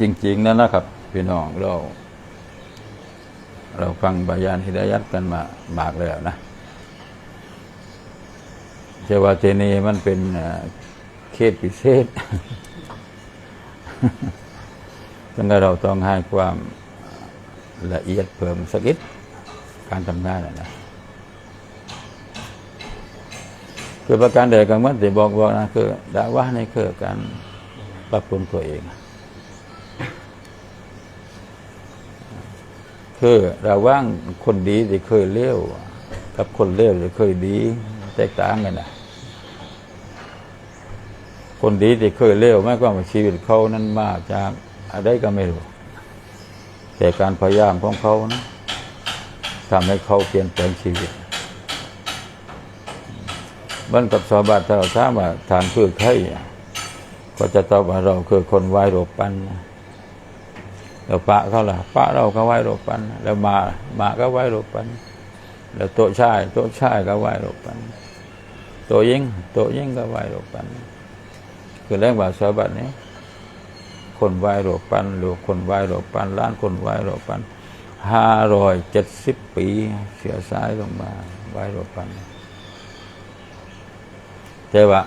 จริง ๆ นั่นนะครับ พี่น้องเรา เราฟังบายานฮิดายัดกันมามากแล้วนะเจว่าเทนีมันเป็นเขตพิเศษดังนั้นเราต้องให้ความละเอียดเพิ่มสักนิดการทำงานนะนะคือประการใดก็เหมือนที่บอกว่านะคือดาว่าในคือการปรับปรุงตัวเอง คือระว่างคนดีที่เคยเลี้ยวกับคนเลี้ยวที่เคยดีแตกต่างกันนะคนดีที่เคยเลี้ยวไม่ก็ว่าชีวิตเขานั้นมากจากอะไรก็ไม่รู้แต่การพยายามของเขานะทำให้เขาเปลี่ยนแปลงชีวิตบันกับสาวบาทถ้าเราถามว่าทานเพื่อใครก็จะตอบว่าเราคือคนไหวโรปปันนะ แล้วปะเขาล่ะปะเราก็ไหวโรปปันแล้วมามาก็ไหวโรปปันแล้วโตชายโตชายก็ไหวโรปปันโตยิงโตยิงก็ไหวโรปปันคือแรงว่าสาวบาทนี้ คนไหวโรปปันหรือคนไหวโรปปันล้านคนไหวโรปปันห้าร้อยเจ็ดสิบปี เสียสายลงมาไหวโรปปันแต่ว่า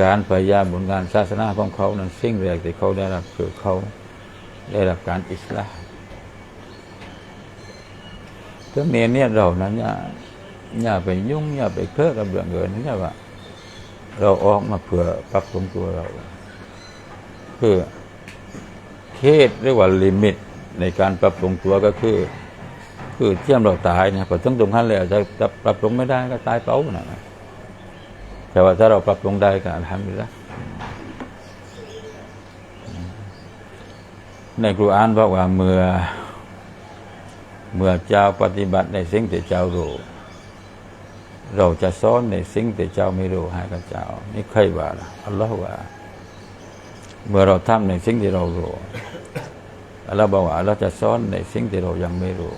การพยายามบุญงานศาสนาของเขานั้นสิ่งแรกที่เขาได้รับคือเขา ได้รับการอิสลามก็เนียเนี่ยเรานั้นอย่าอย่าไปยุ่งอย่าไปเคอะกับเรื่องเงินนี่ว่า เราออกมาเพื่อปรับปรุงตัวเรา เพื่อเขตเรียกว่าลิมิตในการปรับปรุงตัวก็คือ คือเที่ยมเราตายเนี่ยพอถึงตรงนั้นแล้วจะจะปรับปรุงไม่ได้ก็ตายเป้านะแต่ว่าถ้าเราปรับปรุงได้ก็อัลฮัมดุลิลละ ในกุรอานบอกว่าเมื่อ เมื่อเจ้าปฏิบัติในสิ่งที่เจ้ารู้เราจะสอนในสิ่งที่เจ้าไม่รู้ให้กับเจ้า นี่ใครว่าล่ะอัลลอฮ์ว่า เมื่อเราทำในสิ่งที่เรารู้อัลลอฮ์บอกว่าเราจะสอนในสิ่งที่เรายังไม่รู้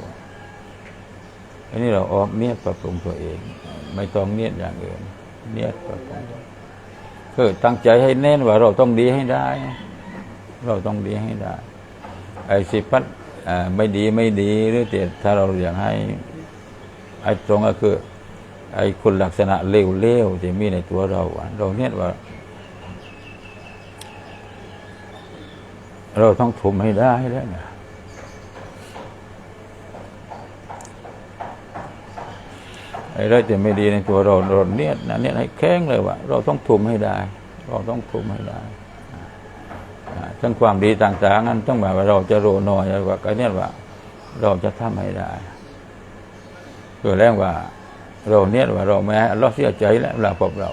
อันนี้เราออกเนียดปรับปรุงตัวเอง ไม่ต้องเนียดอย่างอื่นเนียดปรับปรุงคือตั้งใจให้แน่นว่าเราต้องดีให้ได้ เราต้องดีให้ได้ ไอ้สิพัดไม่ดีไม่ดีหรือแต่ถ้าเราอยากให้ไอ้ตรงก็คือ ไอ้คุณลักษณะเลวๆที่มีในตัวเราเราเนี่ยว่า เราต้องทุมให้ได้แล้วนะไอ้เรื่องที่ไม่ดีในตัวเราเราเนี่ยนะเนี่ยให้แข็งเลยว่า เราต้องทุมให้ได้ เราต้องทุมให้ได้ ทั้งความดีต่างๆนั้นต้องแบบว่าเราจะโรน้อยว่าก็เนี่ยว่า เราจะทำให้ได้คือแรงว่า เราเนี่ยว่าเราไม่ให้อัลลอฮ์เสียใจแล้วเราพบเรา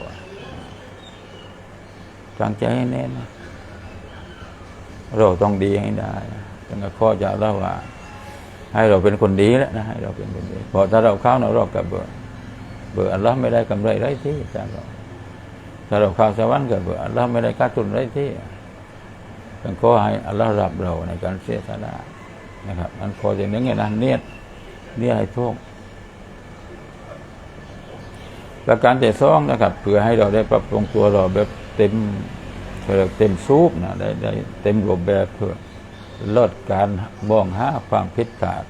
ตั้งใจให้แน่นเราต้องดีให้ได้ตั้งแต่ข้อจะเล่าว่า ให้เราเป็นคนดีแล้วนะให้เราเป็นคนดีพราะถ้าเราเข้านรกกับเบอร์เบอร์อัลลอฮ์ไม่ได้กำไรไรที่ถ้าเราถ้าเราเข้าสวรรค์กับเบอร์อัลลอฮ์ไม่ได้ขาทุนไรที่ ต้องขอให้อัลลอฮ์รับเราในการเสียสละนะครับมันพอจะนึกไงนะเนียดเนี่ยให้ทุกประการที่สองนะครับเพื่อให้เราได้ปรับปรุงตัวเราแบบเต็มเรียกเต็มซูปนะได้ได้เต็มรูปแบบเพื่อลดการมองหาความผิดพลาด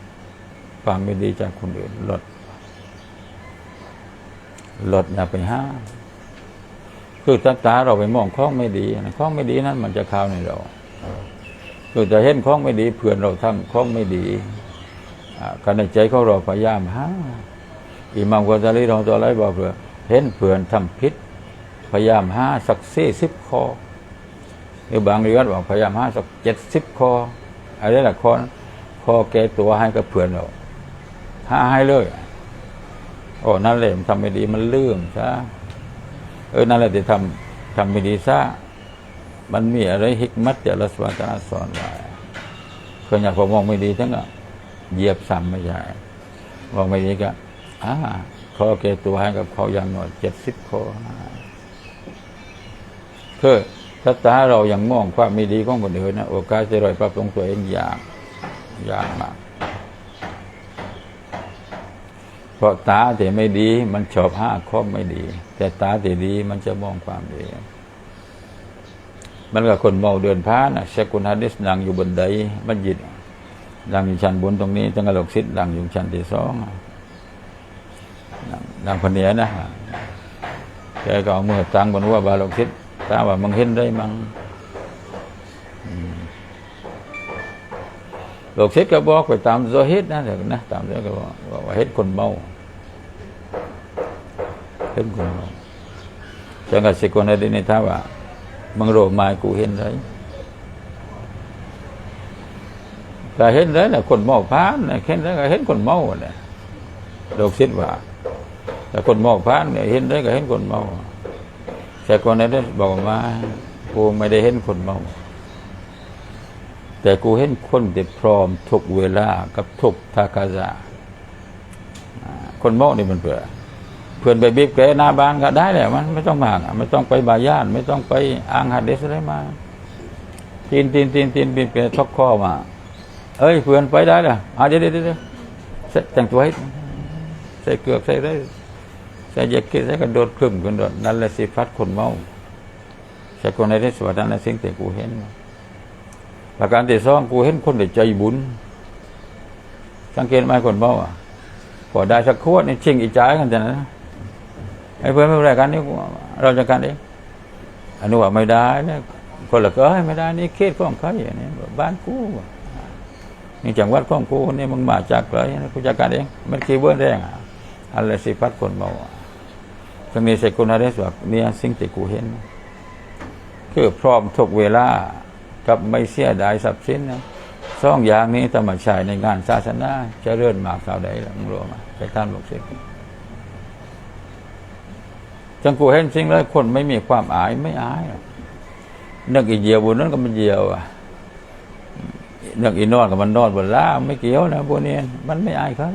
ความไม่ดีจากคนอื่นลดลดอย่าไปห้าคือตาตาเราไปมองข้องไม่ดีนะข้องไม่ดีนั้นมันจะเข้าในเรา คือจะเห็นข้องไม่ดีเพื่อนเราทำข้องไม่ดีอ่าการในใจของเราพยายามหาอิหมามกอซาลีเราตัวไรบอกเพื่อเห็นเพื่อนทำผิดพยายามหาสักสี่สิบข้อหรือบางเรื่องบอกพยายามหาสักเจ็ดสิบข้ออะไรละข้อนคอแก้ตัวให้กับเพื่อนเราหาให้เลยโอ้นั่นแหละมันทำไม่ดีมันลืมซะเออนั่นแหละที่ทำทำไม่ดีซะ มันมีอะไรฮิกมัตจากรัสวาตาสอนไว้คนอยากพอมองไม่ดีทั้งอะเหยียบซ้ำไม่ใช่มองไม่ดีก็อ่าขอแก้ตัวให้กับเขาอย่างหน้อยเจ็ดสิบข้อคือถ้าตาเรายังมองความไม่ดีของคนอื่นนะโอกาสจะรอยปรับปรุงตัวเองยากยากมากเพราะตาที่ไม่ดีมันชอบห้าข้อไม่ดี แต่ตาที่ดีมันจะมองความดี มันก็คนเมาเดินผ่านะเชคกุนฮัดดิสนั่งอยู่บนไดมัสยิดนั่งอยู่ชั้นบนตรงนี้จังกะหลกซิดนั่งอยู่ชั้นที่สองนั่งนั่งคนเนี้ยนะแกก็เอามือตั้งบนว่าบาหลกซิดตาว่ามึงเห็นได้มั้งอืมหลกซิดก็บอกไปตามโซฮิตนะเดี๋ยวนะตามเรื่องก็บอกว่าเห็นคนเมาเห็นคนเมาจังกะเชคกุนฮัดดิสในท่าว่า มึงโรมายกูเห็นเลยก็เห็นเลยนะคนเมาพานนะเห็นเลยก็เห็นคนเมาเนี่ยโลกคิดว่าแต่คนเมาพานเนี่ยเห็นเลยก็เห็นคนเมาแต่คนนั้นบอกมากูไม่ได้เห็นคนเมา แต่กูเห็นคนที่พร้อมทุกเวลากับทุกทากาซาคนเมานี่มันเผื่อ พื่อนไปบีบแกหน้าบ้านก็ได้แหละมันไม่ต้องมากไม่ต้องไปบายานไม่ต้องไปอ้างหัดเดสอะไรมาตีนตีนตีนตีนบีบแกชกข้อมา เอ้ยเพื่อนไปได้เละอะเดี๋ยวเดี๋ยวเดี๋ยวแต่งตัวให้ใส่เกือกใส่ได้ใส่แจ็คเก็ตใส่กระโดดครึ่มกระโดดนั่นแหละสิฟัดคนเมาใส่คนในที่สวดนั่นแหละสิ่งที่กูเห็นประการที่สองกูเห็นคนใจบุญ สังเกตไหมคนเมาอะพอได้สักขวดนี่ชิงอีจ่ายกันจะนะ อ้เพื่อนไม่เป็นไรกันนี่เราจะกันเองอันนี้ว่าไม่ได้เนี่ยคนละก็เอ้ไม่ได้นี่เขตของเขาอย่างนี้บ้านกูนี่จังหวัดของกูนี่มึงมาจากเลยนะกูจัดการเองมันคีเวิร์ดแรงอะอะไรสิพัดคนเมาอะตรงนี้เสกุณาเรสว่าเนี่ยสิ่งที่กูเห็น คือพร้อมทุกเวลากับไม่เสียดายทรัพย์สินนะสองอย่างนี้ธรรมชายในงานศาสนาจะเลื่อนมากสาวใดหลังรู้มไปท่านลูกศิษย์ จังกูเห็นสิ่งแล้วคนไม่มีความอายไม่อายหรอกนึกอีเดียวบนนั้นก็มันเดียวอะนึกอีนอนก็มันนอนบนล่าไม่เกี่ยวนะพวกนี้มันไม่อายใคร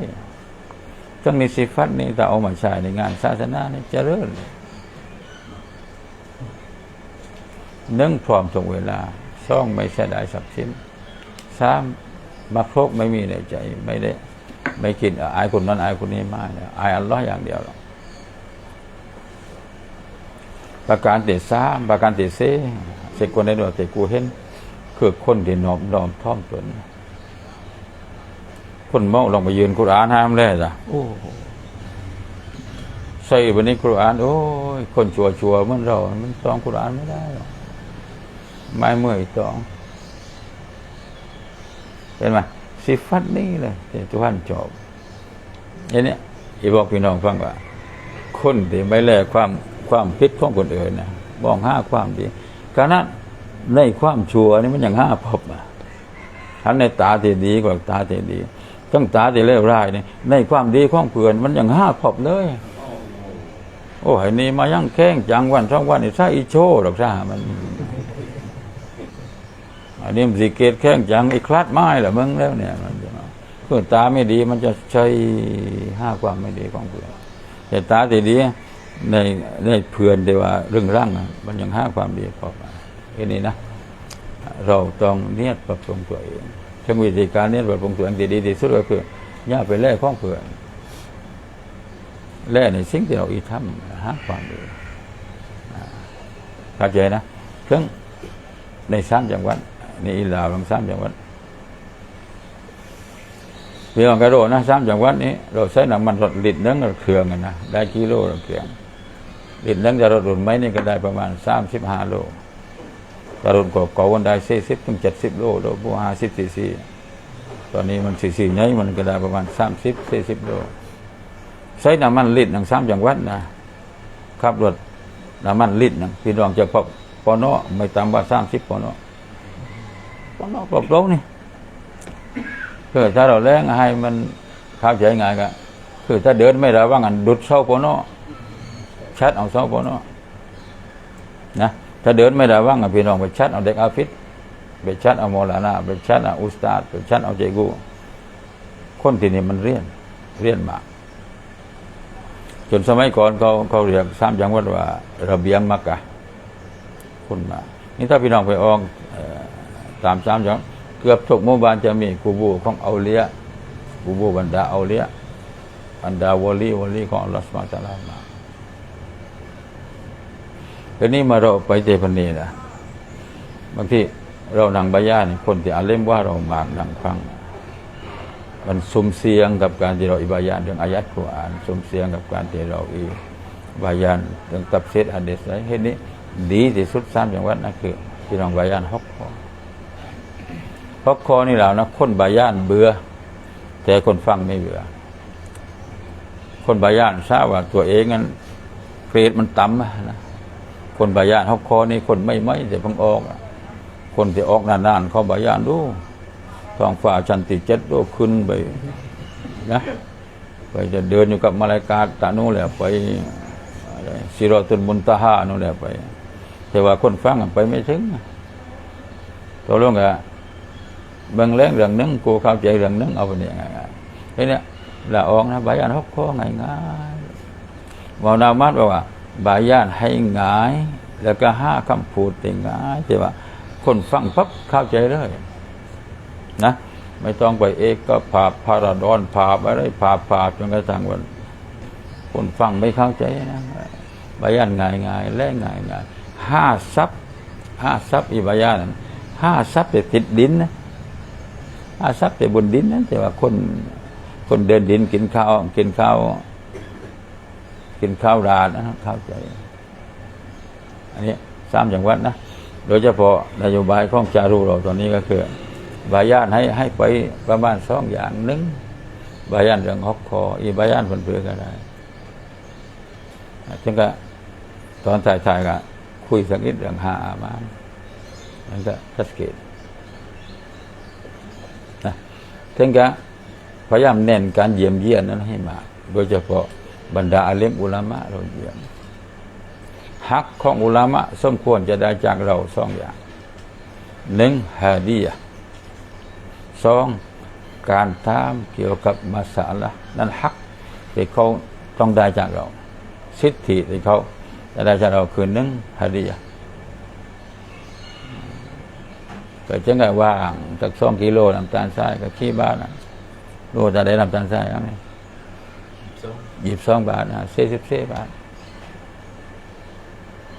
จังในสิฟัตนี่แต่เอามาใช้ในงานศาสนานี่เจริญหนึ่งพร้อมตรงเวลาสองไม่เสียดายทรัพย์สินสามมาโครกไม่มีในใจ ไม่ได้ ไม่คิดอายคนนั้นอายคนนี้มากอายอัลลอฮ์อย่างเดียวหรอก ประการที่สามประการที่สี่เสกคนในดวงแต่กูเห็นคือคนที่นอบน้อมท่อมตนคนเมาลองไปยืนกุรอานห้ามแล้วจ้ะโอ้โหใส่วันนี้กุรอานโอ้ยคนชัวชัวเหมันเรา มันต้องกุรอานไม่ได้หรอกไม่เมื่อยต้องเห็นไหมสิฟัดนี่เลยที่ทุกท่านจบอย่างนี้อีบอกพี่น้องฟังว่า คนที่ไม่แลกความ ความพิษของคนอื่นนะมองห้าความดีการนั้นในความชั่วนี่มันย่างห้าพบอะทั้งในตาที่ดีกว่าตาที่ดีต้งตาที่เลวร้ายนี่ในความดีของเพื่อนมันย่างห้าพบเลยโอ้ยนี่มายังแข้งจังวันสองวันนี่ซาอีโชหรอกซามันอันนี้มันสิเกตแข้งจังไอ้คลาดไม้แหละมึงแล้วเนี่ยมันจะเพื่อนตาไม่ดีมันจะใช้ห้าความไม่ดีของเพื่อนแต่ตาที่ดี ในในเพื่อนแต่ว่าเรื่องร่างมันยังห้าความดีพอมาแค่นี้นะ เราต้องเนียดปรับปรุงตัวเองทั้งวิธีการเนียดปรับปรุงตัวเองที่ดีที่สุดก็คือย่าไปแล่ข้องเพื่อนแล่ในสิ่งที่เราอีทำห้าความดีเข้าใจนะถึงในสามจังหวัดในอีลาวบางสามจังหวัดเพียงกระโดดนะสามจังหวัดนี้ เราใช้น้ำมันรถลิตรนึงเครื่องกันนะได้กิโลละเครื่อง ลิตรนึงจะรถรุ่นไหมนี่ก็ได้ประมาณสามสิบห้าโลถ้ารถเก่าๆวันได้สี่สิบถึงเจ็ดสิบโลโลบัวห้าสิบสี่สี่ตอนนี้มันสี่สี่นี้มันก็ได้ประมาณสามสิบสี่สิบโลใช้น้ำมันลิตรหนึ่งสามจังหวัดนะขับรถน้ำมันลิตรหนึ่งพี่น้องจะพบปอนอไม่ต่ำกว่าสามสิบปอนอปอนอปลอบโลกนี่คือถ้าเราแรงให้มันข้าใจง่ายก็คือถ้าเดินไม่ระวังอันดุดเสาปอนอ ชัดเอาเสาปอนอนะถ้าเดินไม่ได้ว่างพี่น้องไปชัดเอาเด็กอาฟิศไปชัดเอาโมลานาไปชัดเอาอุสตาดไปชัดเอาเจกูคนที่นี่มันเรียนเรียนมากจนสมัยก่อนเขาเขาเรียกสามจังหวัดว่า ระเบียงมักกะคนมา นี่ถ้าพี่น้องไปออกตามสามจังเกือบทุกหมู่บ้านจะมีกูบูของเอาเลียกูบูบรรดาเอาเลียบรรดาวลีวลีของอัลลอฮฺสุบานะฮูวะตะอาลามา ทีนี้มาเราไปเจพนีนะบางทีเรานั่งบายานี่คนที่อาเล่มว่าเรามากนั่งฟัง มันสมเสียงกับการที่เราอิบายานเรื่องอายัดกุรอานสมเสียงกับการที่เราอิบายานเรื่องตับเซตอะดีษอะไรเห็นนี้ ดีที่สุดสามจังวัดนั่นคือที่เราบายานฮอกคอฮอกคอนี่เรานะคนบายานเบื่อแต่คนฟังไม่เบื่อ คนบายานทราบว่าตัวเองนั้นเกรดมันต่ำนะ คนบายานฮอกคอนี่คนไม่ไม่แต่พิ่งออก คนที่ออกนานๆเขาบายานดูท้องฟ้าชันที่เจ็ดโลกขึ้นไปนะไปจะเดินอยู่กับมาลายกาตาโน่นแหละไปอะไรสิรอตุนมุนตาฮาโน่นแหละไป แต่ว่าคนฟังไปไม่ถึงตัวลงอะบิ่งแรงเรื่องนึงกูเข้าใจเรื่องนึงเอาไปเนี่ยง่ายๆทีเนี้ยละออกนะบายานฮอกคอง่ายง่ายๆวานามัดบอกว่า บายานให้ง่าย แล้วก็ห้าคำพูดได้ง่ายแต่ว่าคนฟังปั๊บเข้าใจเลยนะไม่ต้องไปเอกก็ผาพาราดอนผาอะไรผาผาจนกระทั่งวันคนฟังไม่เข้าใจนะบายันง่ายง่ายแรงง่ายง่ายห้าซับห้าซับอีบายันห้าซับแต่ติดดินนะห้าซับแต่บนดินนะแต่ว่าคนคนเดินดินกินข้าวกินข้าว กินข้าวราดนะเข้าใจ อันนี้สามจังหวัดนะ โดยเฉพาะนโยบายของจารุเราตอนนี้ก็คือบายานให้ให้ไปประมาณสองอย่างหนึ่งบายานเรื่องฮอกคอ อีบายานผลเพื่อก็ได้จึงก็ตอนถ่ายๆก็คุยสักนิดเรื่องหาอามานนั่นก็ชัดเจนนะถึงก็พยายามเน้นการเยี่ยมเยียนนั้นให้มาก โดยเฉพาะ บรรดาอาเลมอุลามะเราเยี่ยมฮักของอุลามะสมควรจะได้จากเราสองอย่างหนึ่งฮาดียะสองการถามเกี่ยวกับมาสาละนั่นฮักที่เขาต้องได้จากเรา สิทธิที่เขาจะได้จากเราคือหนึ่งฮาดียะก็จังไงว่างจากสองกิโลน้ำตาลทรายกับขี้บ้านนะรู้จะได้น้ำตาลทรายยังไง หยิบสองบาทนะสี่สิบสี่บาท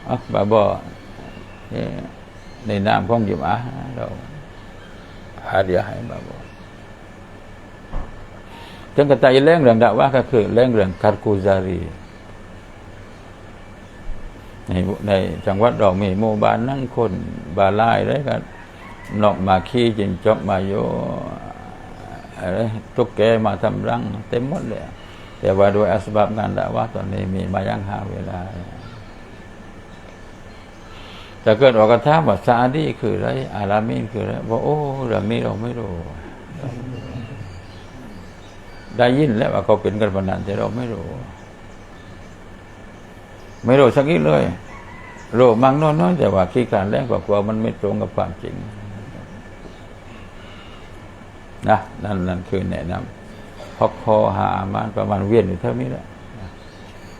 อะบาบอในนามของยิมอะเราหาเดียให้บาบอจึงกระจายเรื่องเรื่องดาว่าก็คือเรื่องเรื่องคาร์กูซารีในในจังหวัดเรามีหมู่บ้านนั่งคนบาลายได้กันนอกมาขี้จิงจอกมาโยอะไรตุ๊กแกมาทำรังเต็มหมดเลย แต่ว่าโดยอสบับงานดาว่าตอนนี้มีมายังหาเวลาแต่เกิดออกกระทาว่าซาดีคืออะไรอารามีนคืออะไรบอกโอ้เรื่องนี้เราไม่รู้ได้ยินแล้วว่าเขาเป็นกันพนันแต่เราไม่รู้ ไม่รู้สักนิดเลยรู้มังน้อยๆแต่ว่าขี้การแรงกว่ามันไม่ตรงกับความจริงนะนั่นนั่นคือแนะนำ ฮอกคอหามานประมาณเวียนอยู่เท่านี้แหละ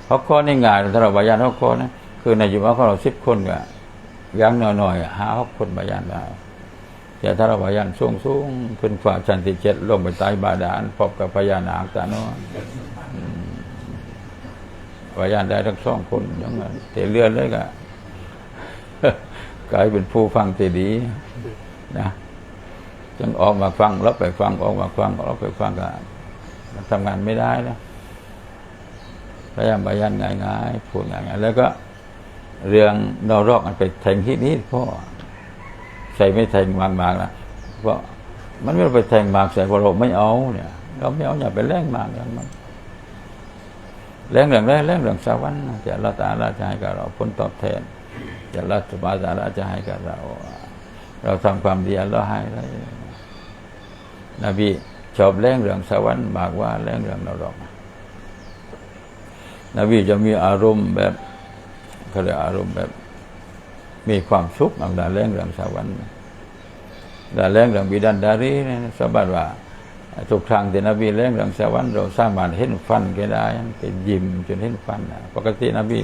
ฮอกคอนี่ง่ายสำหรับวายานฮอกคอนะคือในยุคของเราสิบคนก็ยังหน่อยๆหาหกคนบายันได้แต่ถ้าเราบายันสูงสูงขึ้นฝ่าชั้นติเจ็ดลงไปใต้บาดาลพบกับพญานาคตาโนบายันได้ทั้งสองคนยังไงแต่เลื่อนเลยก็กลายเป็นผู้ฟังที่ดีนะจึงออกมาฟังแล้วไปฟังออกมาฟังแล้วไปฟังก็ มันทำงานไม่ได้แล้วพยายามบายันง่ายๆพูดง่ายๆแล้วก็เรื่องนอรอกมันไปแทงที่นี้พ่อใส่ไม่แทงมากๆนะเพราะมันไม่ไปแทงมากใส่พอเราไม่เอาเนี่ย เราไม่เอาอย่าไปแรงมากอย่างมันแรงเรื่องแรงแรงเรื่องสวรรค์จะละตาละจะให้กับเราผลตอบแทนจะละสบายตาละให้กับเรา เราทำความดีเราให้เลยนบี ชอบแรงเรื่องสวรรค์มากว่าแรงเรื่องนรกนบีจะมีอารมณ์แบบเขาเรียกอารมณ์แบบ มีความสุขอันดาแรงเรื่องสวรรค์ดาแรงเรื่องบิดันดารีนี่ยสบัติว่าทุกครั้งที่นบีแรงเรื่องสวรรค์เราสร้ามารถเห็นฟันก็ได้ไปยิ้มจนเห็นฟันปกตินบี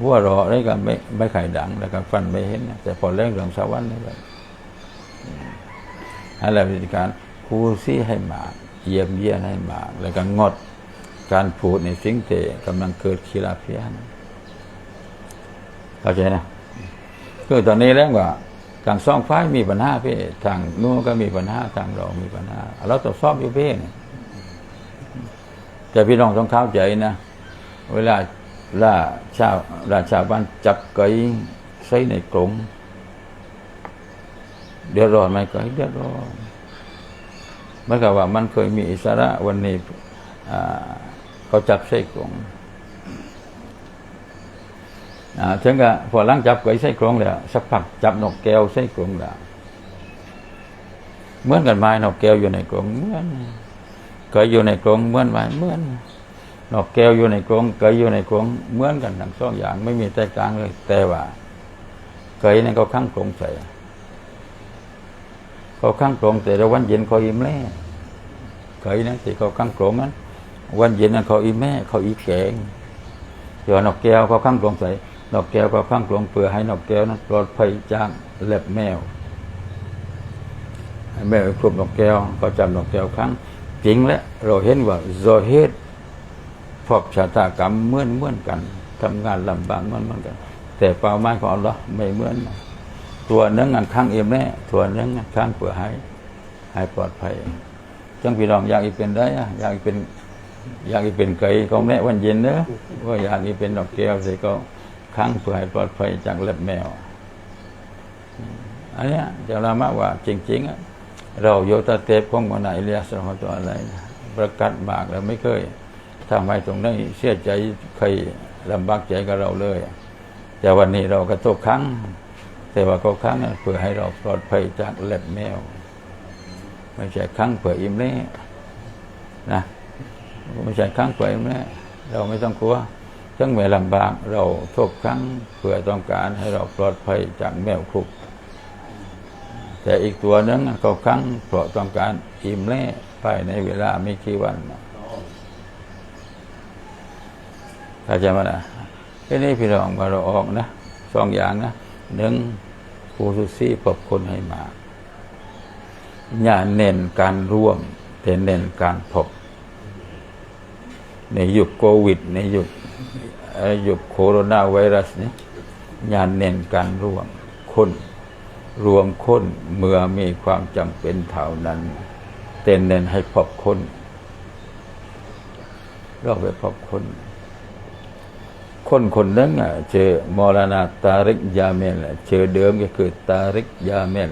หัวเราะได้ก็ไม่ไม่ไข่ดังแล้วก็ฟันไม่เห็น แต่พอแรงเรื่องสวรรค์นี่แบบอะไรวิธีการ คูซี่ให้มาก เยี่ยมเยี่ยนให้มาก แล้วก็งดการพูดในสิ่งที่กำลังเกิดขีลาเพียนเข้าใจนะคือตอนนี้แล้วว่าทางซ่องฟ้ายมีปัญหาพี่ทางนู้นก็มีปัญหาทางเรามีปัญหาเราต้องซ่อมอยู่พี่เนี่ยแต่พี่น้องต้องเข้าใจนะเวลาล่าชาวราชาวบ้านจับไก่ใส่ในกรงเดือดร้อนไหมไก่เดือดร้อน มื่อกับว่ามันเคยมีอิสระวันนี้เขาจับใส่กรงอ่าถึงกับพอล้างจับไก่ใส่กรงแล้วสักพักจับนกแก้วใส่กรงแล้วเหมือนกันไหมนกแก้วอยู่ในกรงเหมือนเคยอยู่ในกรงเหมือนไหมเหมือนนกแก้วอยู่ในกรงเกยอยู่ในกรงเหมือนกันทั้งสองอย่าง ไม่มีแตกต่างเลยแต่ว่าเกยนั่นเขาข้างกรงใส่ เขาข้างกรงแต่ละวันเย็นเขาอิ่มแล่เกยนั่นที่เขาข้างกรงนั้น วันเย็นนั้นเขาอิ่มแม่เขาอีแกงเดี๋ยวนกแก้วเขาข้างกรงใส่นกแก้วเขาข้างกรงเพื่อให้นกแก้วนั้นปลอดภัยจากเล็บแมวแมวคลุมนกแก้วก็จำนกแก้วครั้งจริงแล้วเราเห็นว่าโซเฮตพวกชะตากรรมเหมือนเหมือนกันทำงานลำบากเหมือนเหมือนกัน แต่เป้าหมายของเราไม่เหมือน ตัวหนึงอันข้างเอ็มแน่ตัวหนึงอันข้างเปลือให้ให้ปลอดภัยจังพี่น้องอยากอีกเป็นได้อะอยากอีกเป็น อยากอีกเป็นไก่ก็แม่วันเย็นเนอะว่าอยากอีกเป็นดอกแก้วสิก็ข้างเปลือให้ปลอดภัยจากเล็บแมวอันนี้จะละมาว่าจริงๆอะเราโยตาเตปของมันไหนเรียสของตัวอะไร ประกาศมากแล้วไม่เคยทำให้ตรงนั้นเสียใจใครลำบากใจกับเราเลย แต่วันนี้เราก็ตกครั้ง แต่ว่าก็ครั้งเพื่อให้เราปลอดภัยจากเล็บแมว ไม่ใช่ครั้งเพื่ออิ่มแน่นะไม่ใช่ครั้งเพื่ออิ่มแน่เราไม่ต้องกลัวทั้งแม่ลำบากเราทบครั้งเพื่อต้องการให้เราปลอดภัยจากแมวคุก แต่อีกตัวหนึงก็ครั้งเพราะต้องการอิ่มแน่ภายในเวลาไม่กี่วันเข้าใจไหมนะทีนี้พี่น้องมาเราออกนะสองอย่างนะหนึ่ง ผู้สุซี่ปรบคนให้มา อย่าเน้นการร่วม แต่เน้นการพบ ในยุคโควิด ในยุคยุคโคโรนาไวรัสนี้อย่าเน้นการร่วมคนรวมคนเมื่อมีความจำเป็นเท่านั้นแต่เน้นให้พบคนเราไปพบคน คนคนนั้นอะเจอมรณาตาริกยาเมลเจอเดิมก็คือตาริกยาเมล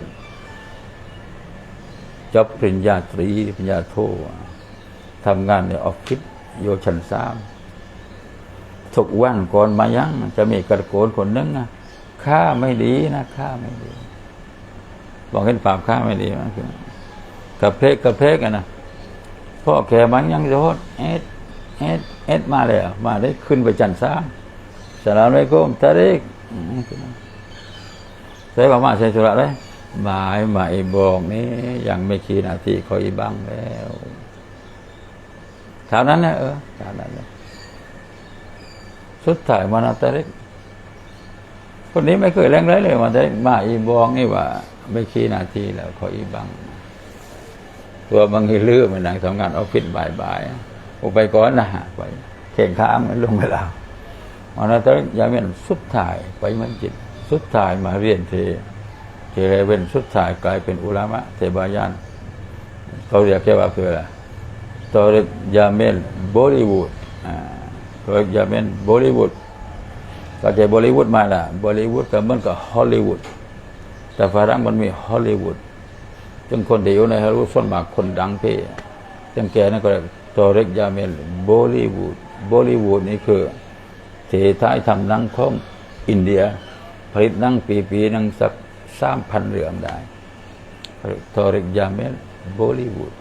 จบปริญญาตรีปริญญาโททำงานในออฟฟิศโยชันสามทุกวันก่อนมายังจะมีกระโกนคนนึงอะค่าไม่ดีนะค่าไม่ดีบอกเห็นปราบค่าไม่ดีมันคือกระเพกกระเพกอะนะพ่อแกมันยังโยดเอ็ดเอ็ดเอ็ดมาเลยอะมาได้ขึ้นไปจันทร์สา มสลามอะลัยกุมตาริกใส่ว่ามาใส่สุระเลยหมายหมายบอกนี้ยังไม่ขีนาทีคอยบังแล้วเท่านั้นนะเออเท่านั้นเลยสุดท้ายมานาตาริกคนนี้ไม่เคยแรงเลยเลยมาตาริกมาอีบอกนี่ว่า ไม่ขีนาทีแล้วคอยบังตัวบางทีลืมมันนั่งทำงานออฟฟิศบ่ายๆออกไปก่อนนะฮะไปเข่งข้ามมันลงไปแล้ว มานาตยาเวนสุดท้ายไปมันจิต สุดท้ายมาเรียนเทเทเวนสุดท้ายกลายเป็นอุลามะเทบายันเขาเรียกแค่ว่าคืออะไรตอรยาเมนบอลิวูดอ่าตอรยาเมนบอลิวูดก็จะบอลิวูดมาละบอลิวูดก็เหมือนกับฮอลลีวูดแต่ฝรั่งมันมีฮอลลีวูดจึงคนที่อยู่ในฮอลลีวูดส่วนมากคนดังเพ่จึงแกนั่นก็เรียกตอรยาเมนบอลิวูดบอลิวูดนี่คือ เทท้ายทำนังของอินเดีย ผลิตนั่งปีปีๆนั่งสักสามพันเหรื่องได้ทอริกยาเมลบอลิวูด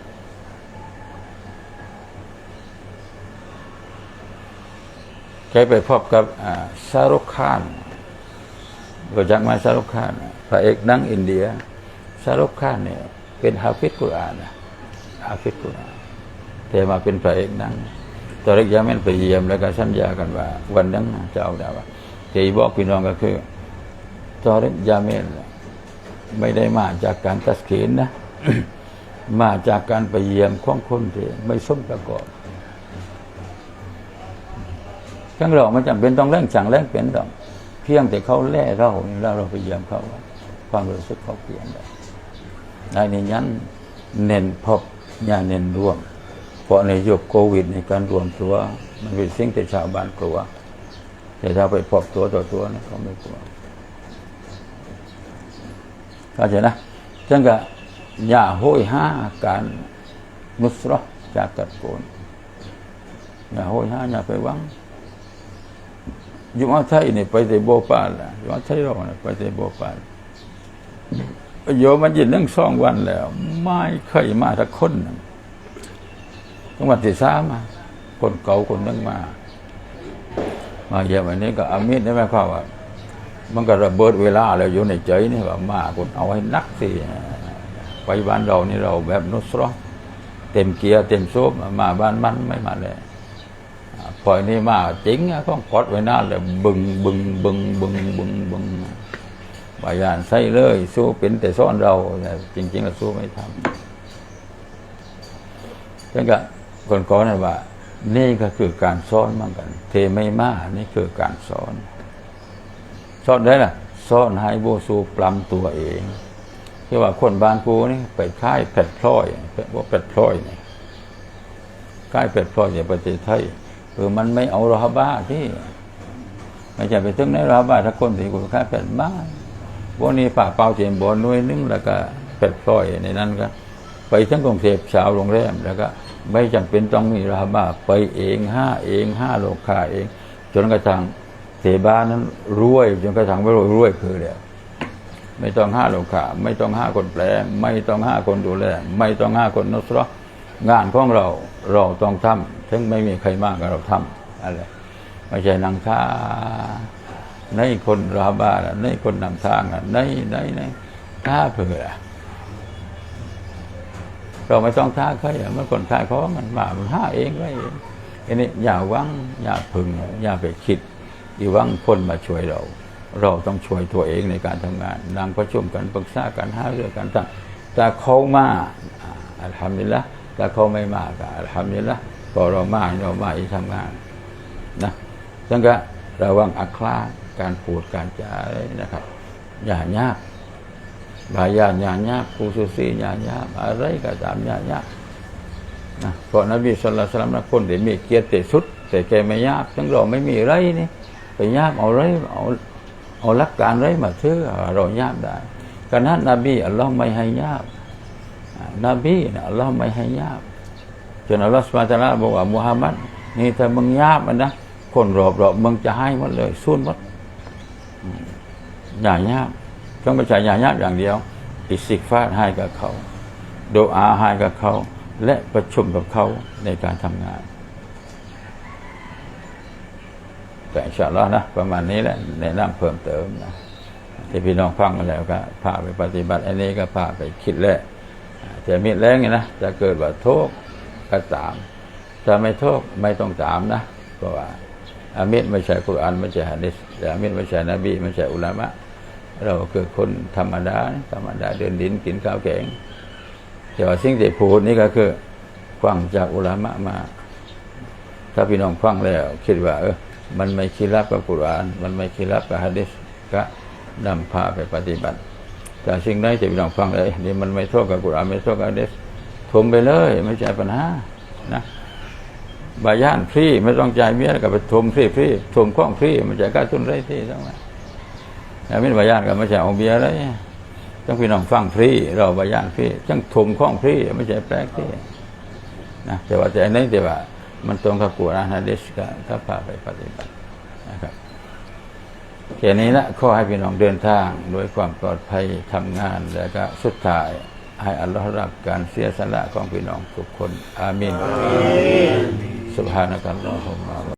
แกไปพบกับอ่าซารุกขานรู้จักไหมซารุกขานพระเอกนั่งอินเดียซารุกขานเนี่ยเป็นฮาฟิดกุรอานนะฮาฟิดกุรอานแต่มาเป็นพระเอกนั่ง ตอนแรกยาแม่นไปเยี่ยมแล้วก็สัญญากันว่า วันนั้นจะเอาดาวที่บอกพี่น้องก็คือตอนแรกยาแม่นไม่ได้มาจากการตัดเขนนะมาจากการไปเยี่ยมของคนที่ไม่สมประกอบทั้งเราไม่จำเป็นต้องเร่งสั่งเร่งเป็นต้องเพียงแต่เขาแล่เราแล้วเราไปเยี่ยมเขาความรู้สึกเขาเปลี่ยนได้ในนี้ยันเน้นพบอย่าเน้นรวม เพราะในยุคโควิดในการรวมตัว มันเป็นสิ่งที่ชาวบ้านกลัว แต่ถ้าไปพบตัวต่อตัวนะเขาไม่กลัวเข้าใจนะจังก็อย่าโหยห้าการนุสรอจากตัดโกนอย่าโหยห้าอย่าไปวังยู่มาไทยนี่ไปแต่โบปาลยู่มาไทยเราเนี่ยไปแต่โบปาลโยมมันยินนั่งสองวันแล้ว ไม่เคยมาทักคนหนึ่ง จังหวัดที่สามาคนเก่าคนนึงมา มาเยี่ยมอันนี้ก็อามิตได้ไหมครับว่า มันก็ระเบิดเวลาแล้วอยู่ในใจนี่ว่ามาคนเอาให้นักสิไปบ้านเรานี่เราแบบนุสรอเต็มเกียร์เต็มโซบมาบ้านมันไม่มาเลยปล่อยนี่มาจริงอะต้องกดไว้น้าเลยบึงบึงบึงบึงบึงบึงบายานใส่เลย สู้เป็นแต่ซ่อนเราแต่จริงๆเราสู้ไม่ทำดังนั้น คนก่อนนั่นว่า นี่ก็คือการสอนเหมือนกัน เทไม่มานี่คือการสอนสอนได้ล่ะสอนให้โบสูปลำตัวเองที่ว่าคนบ้านกูนี่ไปค่ายแผดพลอยว่าแผดพลอยนี่ค่ายแผดพลอยในประเทศไทยเออมันไม่เอาราบ้าที่ไม่ใช่ไปถึงในราบ้าถ้าคนที่กูค่ายแผดบ้าพวกนี้ป่าเป่าเจียมบอลนุ้ยนึงแล้วก็แผดพลอยในนั้นก็ ไปทั้งกรุงเทพสาวโรงแรมแล้วก็ไม่จำเป็นต้องมีราบ้าไปเองห้าเองห้าโลคาเอง จนกระทั่งเสบานนั้นรวยจนกระทั่งไม่รวยรวยคือเดียวไม่ต้องห้าโลคาไม่ต้องห้าคนแปล ไม่ต้องห้าคนดูแล ไม่ต้องห้าคนนุสรงานของเราเราต้องทำถึงไม่มีใครมากก็เราทำอะไรไม่ใช่นังท่าในคนราบ้าในคนนำทางอะในในในท่าเผื่อ เราไม่ต้องท่าใครอะมันคนท่าเขามันมามันท่าเองไว้เองอันนี้อย่าหวังอย่าพึงอย่าไปคิดอย่าวังคนมาช่วยเรา เราต้องช่วยตัวเองในการทำงานนั่งประชุมกันปรึกษากันหาเรื่องกันต่างแต่เขามาอัลฮัมดุลิลละแต่เขาไม่มาก็อัลฮัมดุลิลละก็เรามาเรามาอีทำงานนะดังนั้นระวังอัคลาการพูดการจาอะไรนะครับ อย่ายาก บายาญาญาปูสุสีญาญาอะไรก็ตามญาญานะเพราะนบีสุลต่านนะคนที่มีเกียรติสุด แต่แกไม่ยากทั้งเราไม่มีไรนี่ไปยากเอาไรเอาเอาลักการไรมาเชื่อเรายากได้ขณะนบีอัลลอฮ์ไม่ให้ยากนบีนะอัลลอฮ์ไม่ให้ยากจนอัลลอฮ์สุบฮานะบอกว่ามุฮัมมัดนี่ถ้ามึงยากมันนะคนรอบรอบมึงจะให้หมดเลยสู้หมดอย่ายาก ต้องไม่ใช่ยายาอย่างเดียว อิสิกฟาดให้กับเขา โดอาให้กับเขา และประชุมกับเขาในการทำงาน แต่อินชาอัลลอฮ์นะ ประมาณนี้แหละแนะนำเพิ่มเติมนะที่พี่น้องฟังมาแล้วก็พาไปปฏิบัติ อันนี้ก็พาไปคิดแหละจะมีแรงไงนะจะเกิดว่าโทษก็ตามจะไม่โทษไม่ต้องตามนะเพราะว่าอามิดไม่ใช่กุรอานไม่ใช่ฮะดิษอามิดไม่ใช่นบีไม่ใช่อุลามะ เราคือคนธรรมดา ธรรมดาเดินดินกินข้าวแกงแต่ว่าสิ่งที่พูดนี่ก็คือฟังจากอุลามะมา ถ้าพี่น้องฟังแล้ว คิดว่า เออ มันไม่คิดรับกับกุรอาน มันไม่คิดรับกับฮะดิษก็นำพาไปปฏิบัติ แต่สิ่งใดที่พี่น้องฟังเลยนี่มันไม่โทษกับกุรอาน ไม่โทษกับฮะดิษทมไปเลย ไม่ใช่ปัญหานะบาย่านฟรีไม่ต้องจ่ายเมียกับไปทมฟรีฟรีทมข้องฟรีมันจะกล้าทุนไรที่ทั้งนั้น เราไม่ได้บายานกันไม่ใช่เอาเบียร์อะไรต้องพี่น้องฟังฟรีเราบายานฟรีต้องถุมข้องฟรีไม่ใช่แปลกที่นะแต่ว่าแต่อันนี้แต่ว่า มันตรงกับกุรอานฮะดิษก็ถ้าพาไปปฏิบัตินะครับแค่นี้ละข้อให้พี่น้องเดินทางด้วยความปลอดภัยทำงานแล้วก็สุดท้ายให้อัลลอฮ์รับการเสียสละของพี่น้องทุกคน อาเมนสุบฮานะกัรลอฮุม